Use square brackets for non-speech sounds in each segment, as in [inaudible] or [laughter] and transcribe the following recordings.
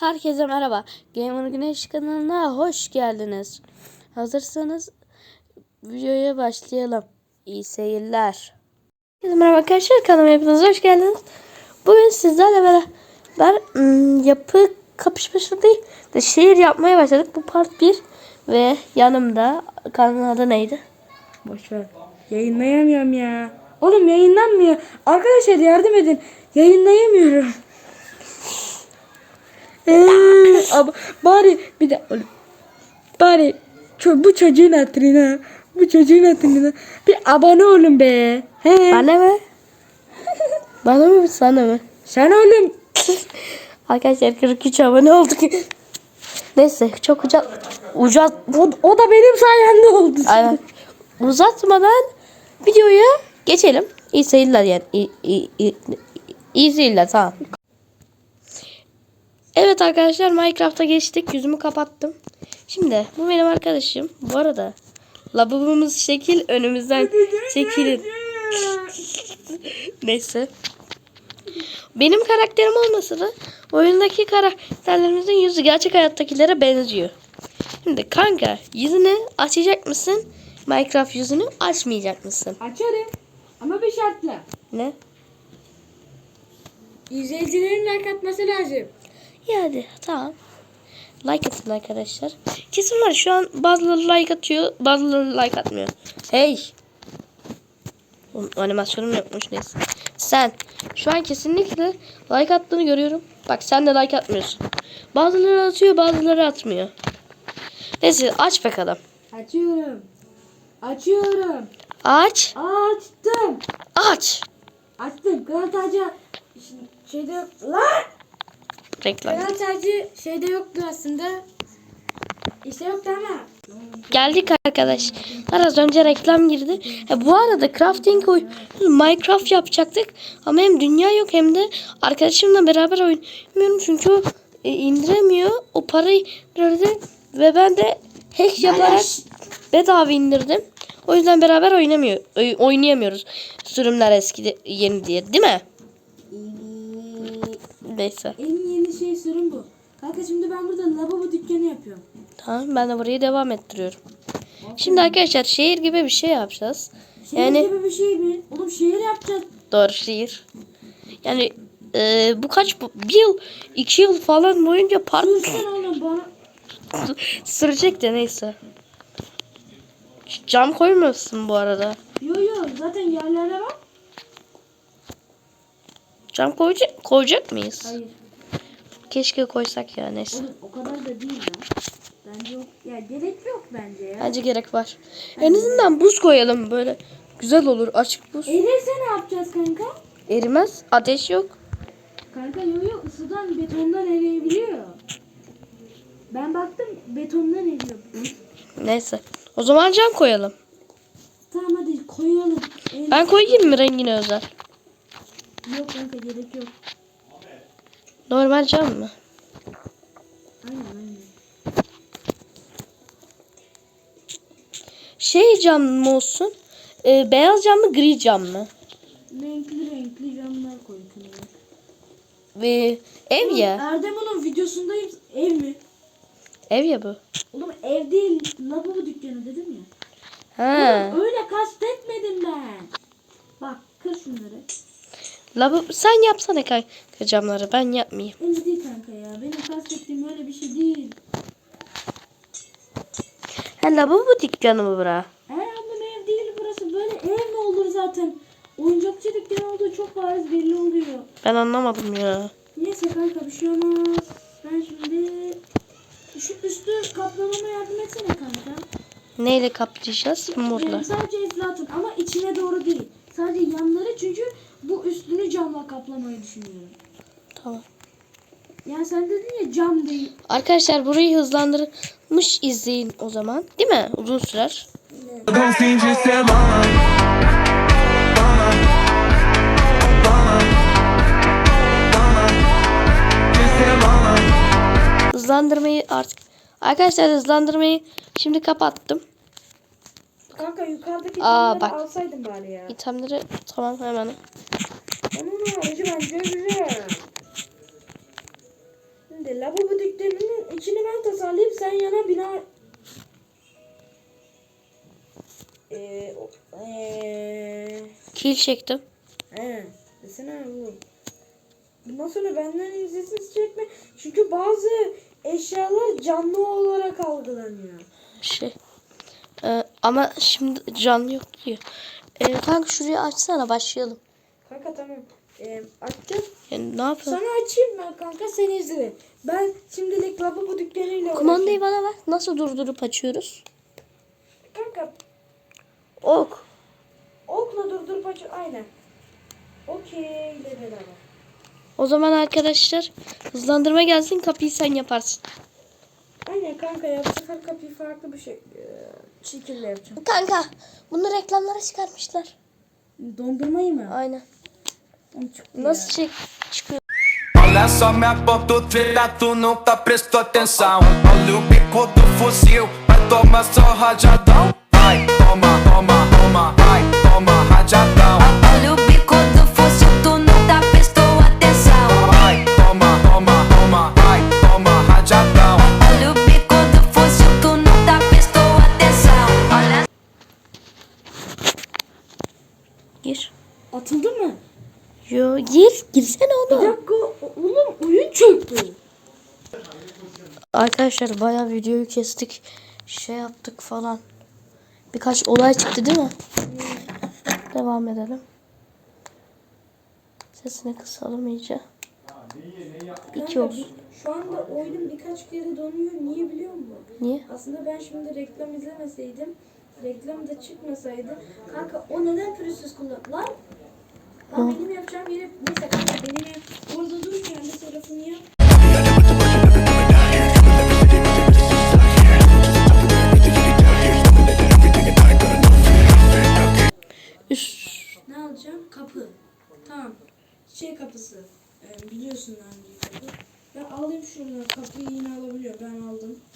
Herkese merhaba. Gamer Güneş kanalına hoş geldiniz. Hazırsanız videoya başlayalım. İyi seyirler. Herkese merhaba arkadaşlar. Kanalıma hepiniz hoş geldiniz. Bugün sizlerle beraber ım, yapı kapışması değil de şehir yapmaya başladık. Bu part 1 ve yanımda kanalın adı neydi? Boş ver. Yayınlayamıyorum ya. Oğlum yayınlanmıyor. Arkadaşlar yardım edin. Yayınlayamıyorum. Ama bari bir de bari bu çocuğun hatırına bu çocuğun hatırına bir abone olun be. He. Bana mı? [laughs] Bana mı sana mı? Sen oğlum. [laughs] Arkadaşlar 43 abone olduk. Neyse çok uca uca O, o da benim sayemde oldu. Aynen. Uzatmadan videoya geçelim. İyi seyirler yani. İyi, iyi, iyi, iyi seyirler tamam. Evet arkadaşlar Minecraft'a geçtik. Yüzümü kapattım. Şimdi bu benim arkadaşım. Bu arada lavabomuz şekil önümüzden çekilin. Neyse. Benim karakterim olmasa da oyundaki karakterlerimizin yüzü gerçek hayattakilere benziyor. Şimdi kanka yüzünü açacak mısın? Minecraft yüzünü açmayacak mısın? Açarım. Ama bir şartla. Ne? İzleyicilerin like atması lazım. İyi hadi tamam. Like atın arkadaşlar. Kesin var şu an bazıları like atıyor bazıları like atmıyor. Hey. Animasyonum yokmuş neyse. Sen şu an kesinlikle like attığını görüyorum. Bak sen de like atmıyorsun. Bazıları atıyor bazıları atmıyor. Neyse aç bakalım. Açıyorum. Açıyorum. Aç. Açtım. Aç. Açtım. Kral tacı ş- şeyde. Lan! Reklam. Kral tacı şeyde yoktu aslında. İşte yoktu ama. Geldik arkadaş. Az önce reklam girdi. E, bu arada crafting oy Minecraft yapacaktık. Ama hem dünya yok hem de arkadaşımla beraber oynamıyorum. Çünkü o e, indiremiyor. O parayı indirdi. Ve ben de hack yaparak bedava indirdim. O yüzden beraber oynamıyor. oy- oynayamıyoruz. Sürümler eski de- yeni diye. Değil mi? Neyse. Şey sürüm bu. Kanka şimdi ben burada lavabo dükkanı yapıyorum. Tamam ben de burayı devam ettiriyorum. Şimdi arkadaşlar şehir gibi bir şey yapacağız. Şehir Yani gibi bir şey mi? Oğlum şehir yapacağız. Doğru şehir. Yani e, bu kaç bu- bir yıl iki yıl falan boyunca park Dursun oğlum bana. [laughs] sürecek de neyse. Cam koymuyorsun bu arada. Yo yo zaten yerlere bak. Cam koyacak, koyacak mıyız? Hayır. Keşke koysak ya neyse. Oğlum o kadar da değil ya. Bence yok. Ya gerek yok bence ya. Bence gerek var. En azından buz koyalım böyle. Güzel olur açık buz. Erirse ne yapacağız kanka? Erimez. Ateş yok. Kanka yo yo ısıdan betondan eriyebiliyor. Ben baktım betondan eriyor. Neyse. O zaman cam koyalım. Tamam hadi koyalım. Er- Ben koyayım mı rengine özel? Yok kanka gerek yok. Normal cam mı? Aynen aynen. Şey cam mı olsun? E, beyaz cam mı gri cam mı? Renkli renkli camlar koy. Ve ev ya. Erdem onun videosundayım. Ev mi? Ev ya bu. Oğlum ev değil. Lavabo dükkanı dedim ya. Ha. Oğlum, öyle kastetmedim ben. Bak kır şunları. Lavabo sen yapsana kanka camları ben yapmayayım. Öyle değil kanka ya. Benim kastettiğim öyle bir şey değil. Ha lavabo dükkanı mı bura? He oğlum ev değil burası. Böyle ev mi olur zaten? Oyuncakçı dükkanı olduğu çok bariz belli oluyor. Ben anlamadım ya. Neyse kanka bir şey olmaz. Ben şimdi şu üstü kaplamama yardım etsene kanka. Neyle kaplayacağız? Yumurla. Yani sadece eflatun ama içine doğru değil. Sadece yanları çünkü bu üstünü camla kaplamayı düşünüyorum. Tamam. Yani sen dedin ya cam değil. Arkadaşlar burayı hızlandırmış izleyin o zaman. Değil mi? Uzun sürer. Hızlandırmayı artık. Arkadaşlar hızlandırmayı şimdi kapattım. Kanka yukarıdaki Aa, bak. alsaydın bari ya. İtemleri tamam hemen. Onun harici bence güzel. Şimdi lavabo dükkanının içini ben tasarlayayım sen yana bina Eee eee Kil çektim. He, desene oğlum. Bundan sonra benden izlesiz çekme. Çünkü bazı eşyalar canlı olarak algılanıyor. Şey. Ee, ama şimdi canlı yok diyor. Ee, kanka şurayı açsana başlayalım. Kanka tamam. Ee, açtım. Yani ne yapalım? Sana açayım ben kanka sen izle. Ben şimdilik lavabo dükkanıyla Kumandayı bana ver. Nasıl durdurup açıyoruz? Kanka Ok. okla durdurup aç. Aynen. Okey ile beraber. O zaman arkadaşlar hızlandırma gelsin kapıyı sen yaparsın. Aynen kanka ya bu sefer kapıyı farklı bir şey e, şekilde yapacağım. Kanka bunu reklamlara çıkarmışlar. Dondurmayı mı? Aynen. Nasıl çek çıkıyor? Olha só minha foto, trilha, tu nunca prestou atenção. Olha o bico do fuzil, vai tomar só rajadão. Vai, toma, toma, toma, vai, toma rajadão. Arkadaşlar bayağı videoyu kestik. Şey yaptık falan. Birkaç olay çıktı değil mi? Devam edelim. Sesini kısalım iyice. İki olsun. Şu anda oyunum birkaç kere donuyor. Niye biliyor musun? Niye? Aslında ben şimdi reklam izlemeseydim, reklam da çıkmasaydı. Kanka o neden pürüzsüz kullan? Lan! Lan benim yapacağım yeri neyse kanka benim yap. Orada dur kendi tarafını yap.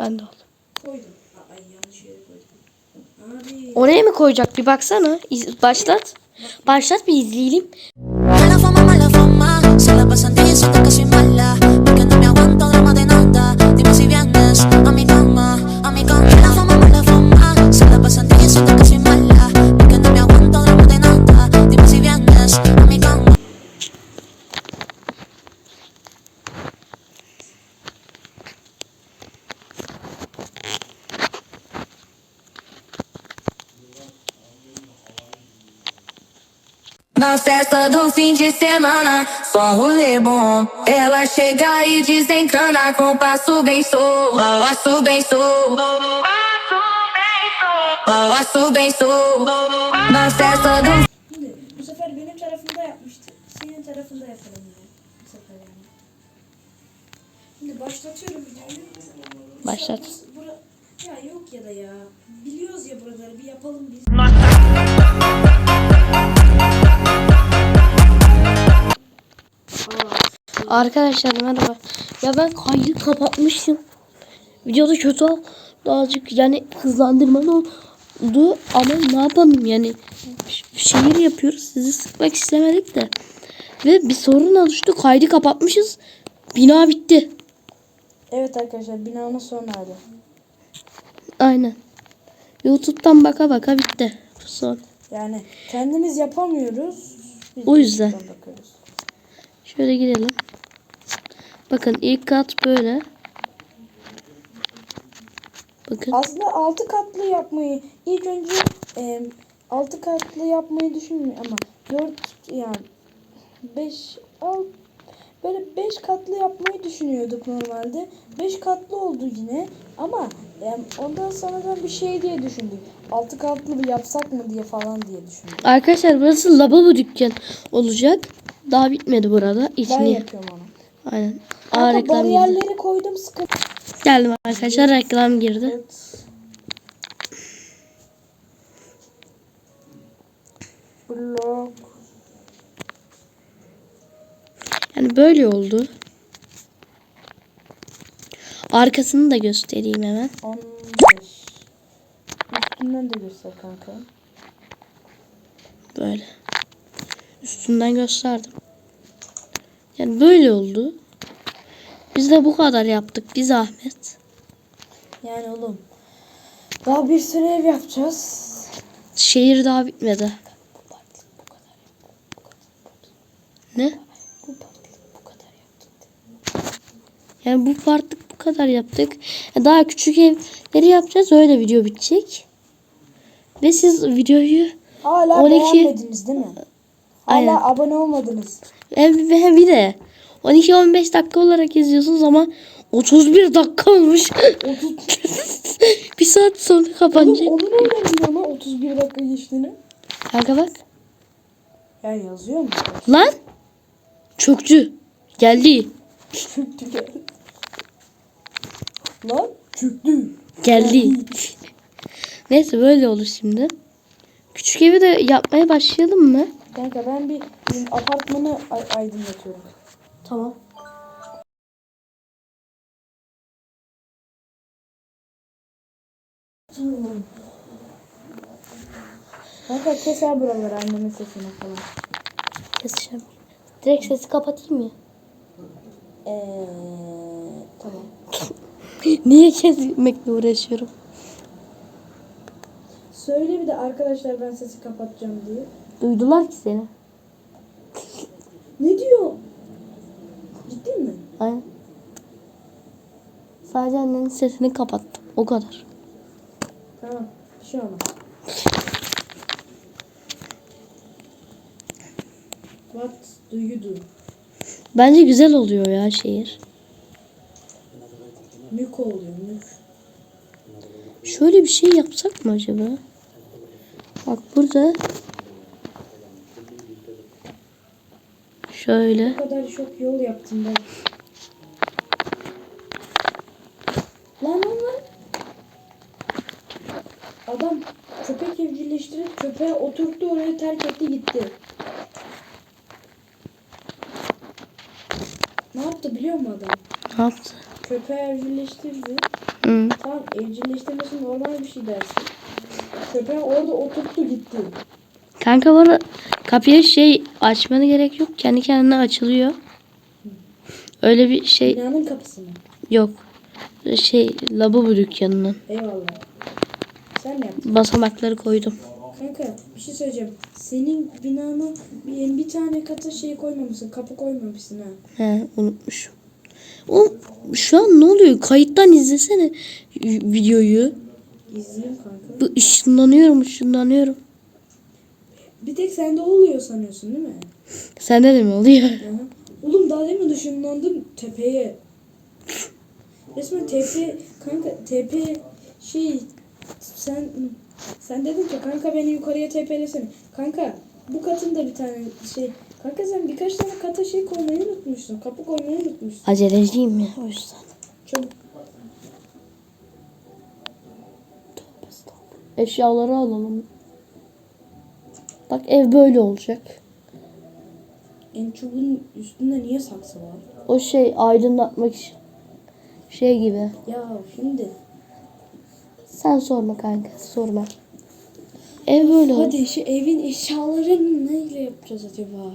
Ben de aldım. Koydum. Aa, Ay yanlış yere koydum. Abi. Oraya mı koyacak? Bir baksana. İz- başlat. Başlat bir izleyelim. Festa do fim de semana, só rolê bom. Ela chega e desencana com passo bem sou. Passo bem sou. Passo bem sou. Na festa do bu sefer benim tarafımda yapmıştı. Senin tarafında yapalım yine. Bu sefer yani. Şimdi başlatıyorum videoyu. Başlat. Bura, ya yok ya da ya. Biliyoruz ya buraları bir yapalım biz. Arkadaşlar merhaba. Ya ben kaydı kapatmışım. Videoda kötü azıcık yani hızlandırmalı oldu ama ne yapalım yani? Şehir yapıyoruz. Sizi sıkmak istemedik de. Ve bir sorun oluştu. Kaydı kapatmışız. Bina bitti. Evet arkadaşlar binanın son hali. aynen. YouTube'dan baka baka bitti. Son. Yani kendimiz yapamıyoruz. Biz O yüzden. Şöyle gidelim bakın ilk kat böyle bakın Aslında altı katlı yapmayı ilk önce e, altı katlı yapmayı düşünmüyorum ama dört yani beş alt böyle beş katlı yapmayı düşünüyorduk normalde. Beş katlı oldu yine ama e, ondan sonradan bir şey diye düşündük. Altı katlı bir yapsak mı diye falan diye düşündük. Arkadaşlar burası lavabo dükkan olacak. Daha bitmedi burada. Ben İçini. yapıyorum onu. Aynen. Aa, Kanka reklam girdi. koydum sıkıntı. Geldim arkadaşlar reklam girdi. Evet. Blok. Yani böyle oldu. Arkasını da göstereyim hemen. 15. Üstünden de göster kanka. Böyle. Üstünden gösterdim. Yani böyle oldu. Biz de bu kadar yaptık. Bir zahmet. Yani oğlum. Daha bir sürü ev yapacağız. Şehir daha bitmedi. Ne? Yani bu partlık bu kadar yaptık. Daha küçük evleri yapacağız. Öyle video bitecek. Ve siz videoyu Hala 12 beğenmediniz değil mi? Hala Aynen. abone olmadınız. Hem bir de 12-15 dakika olarak izliyorsunuz ama 31 dakika olmuş. [laughs] bir saat sonra kapanacak. onu nereden biliyor lan 31 dakika geçtiğini? Kanka bak. Ya yazıyor mu? Lan. Çöktü. Geldi. Çöktü geldi. Lan çöktü. Geldi. Neyse böyle olur şimdi. Küçük evi de yapmaya başlayalım mı? Kanka ben bir apartmanı ay- aydınlatıyorum. Tamam. Kanka keser buraları annemin sesine falan. Keseceğim. Direkt sesi kapatayım mı? Eee tamam. [laughs] Niye kesmekle uğraşıyorum? Söyle bir de arkadaşlar ben sesi kapatacağım diye. Duydular ki seni. Ne diyor? Ciddi mi? Aynen. Sadece annenin sesini kapattım. O kadar. Tamam. Bir şey olmaz. What do you do? Bence güzel oluyor ya şehir. Mük oluyor mük. Şöyle bir şey yapsak mı acaba? Bak burada. Şöyle. Bu kadar çok yol yaptım ben. Lan lan lan. Adam köpek evcilleştirip köpeğe oturttu oraya terk etti gitti. Ne yaptı biliyor musun adam? Ne yaptı? Köpeği evcilleştirdi. Hı. Tamam evcilleştirmesi normal bir şey dersin. Köpeği orada oturttu gitti. Kanka bana kapıya şey açmana gerek yok. Kendi kendine açılıyor. Öyle bir şey Binanın kapısı mı? yok. Şey lavabo dükkanının. Eyvallah. Sen ne yaptın? Basamakları koydum. Kanka bir şey söyleyeceğim. Senin binana bir, bir tane kata şey koymamışsın. Kapı koymamışsın ha. He unutmuşum. O şu an ne oluyor? Kayıttan izlesene videoyu. İzleyeyim kanka. Bu ışınlanıyorum, ışınlanıyorum. Bir tek sende oluyor sanıyorsun değil mi? Sende de mi oluyor? Aha. Oğlum daha demin ışınlandım tepeye. Resmen tepe kanka tepe şey sen sen dedin ki kanka beni yukarıya tepelesene. Kanka bu katın da bir tane şey kanka sen birkaç tane kata şey koymayı unutmuşsun. Kapı koymayı unutmuşsun. Aceleciyim ya o yüzden. Çabuk. Eşyaları alalım. Bak ev böyle olacak. En çubuğun üstünde niye saksı var? O şey aydınlatmak için. Şey gibi. Ya şimdi Sen sorma kanka sorma. Ev böyle hadi şu evin eşyalarını neyle yapacağız acaba?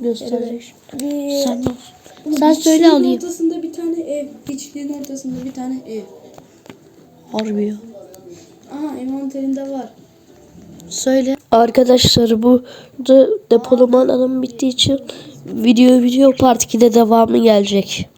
Gösterecek. Bir, Sen, sen söyle alayım. ortasında bir tane ev. Hiçliğin ortasında bir tane ev. Harbi ya. Aha envanterinde var. Söyle. Arkadaşlar bu da depolama alanım bittiği için video video part 2'de devamı gelecek.